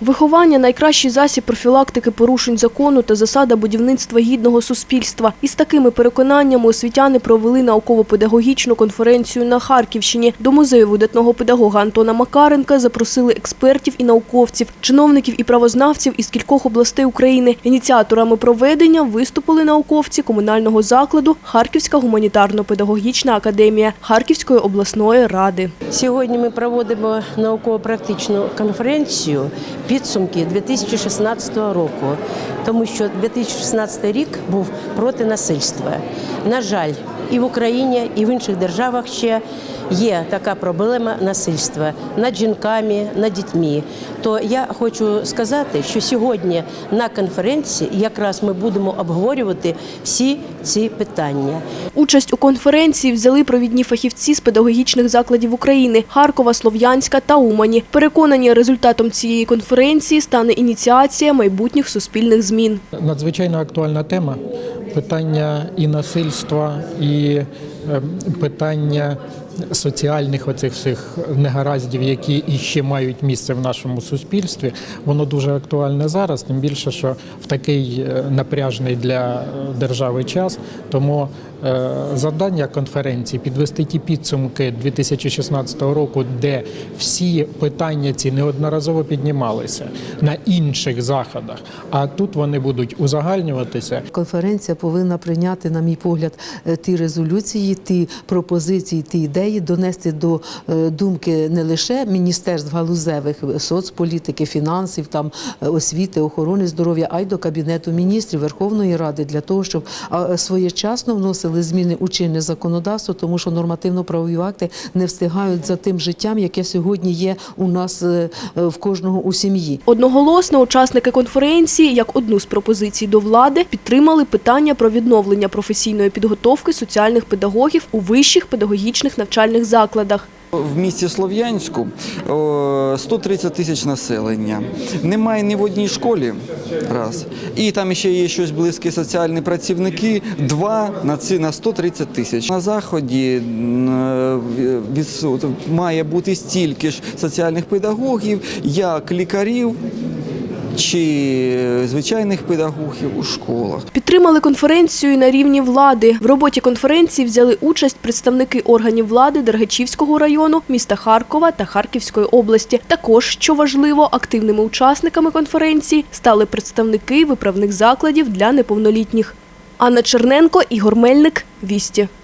Виховання найкращий засіб профілактики порушень закону та засада будівництва гідного суспільства. Із такими переконаннями освітяни провели науково-педагогічну конференцію на Харківщині. До музею видатного педагога Антона Макаренка запросили експертів і науковців, чиновників і правознавців із кількох областей України. Ініціаторами проведення виступили науковці комунального закладу Харківська гуманітарно-педагогічна академія Харківської обласної ради. Сьогодні ми проводимо науково-практичну конференцію підсумки 2016 року, тому що 2016 рік був проти насильства. На жаль, і в Україні, і в інших державах ще є така проблема насильства над жінками, над дітьми. То я хочу сказати, що сьогодні на конференції якраз ми будемо обговорювати всі ці питання. Участь у конференції взяли провідні фахівці з педагогічних закладів України Харкова, Слов'янська та Умані. Переконані, результатом цієї конференції стане ініціація майбутніх суспільних змін. Надзвичайно актуальна тема питання і насильства, і е, питання соціальних оцих всіх негараздів, які іще мають місце в нашому суспільстві. Воно дуже актуальне зараз, тим більше, що в такий е, напряжний для е, держави час. Тому е, завдання конференції підвести ті підсумки 2016 року, де всі питання ці неодноразово піднімалися на інших заходах. А тут вони будуть узагальнюватися Конференція повинна прийняти, на мій погляд, ті резолюції, ті пропозиції, ті ідеї, донести до е, думки не лише міністерств галузевих е, соцполітики, фінансів, там е, освіти, охорони здоров'я, а й до кабінету міністрів Верховної Ради для того, щоб своєчасно вносили зміни у чинне законодавство, тому що нормативно-правові акти не встигають за тим життям, яке сьогодні є у нас в кожного у сім'ї. Одноголосно учасники конференції, як одну з пропозицій до влади, підтримали питання про відновлення професійної підготовки соціальних педагогів у вищих педагогічних навчальних закладах. В місті Слов'янську о, 130 тисяч населення. Немає ні в одній школі. Раз. І там ще є щось близькі соціальні працівники. Два на ці на 130 тисяч. На заході має бути стільки ж соціальних педагогів, як лікарів чи звичайних педагогів у школах. Підтримали конференцію на рівні влади. В роботі конференції взяли участь представники органів влади Дергачівського району, міста Харкова та Харківської області. Також, що важливо, активними учасниками конференції стали представники виправних закладів для неповнолітніх. Анна Черненко, Ігор Мельник, Вісті.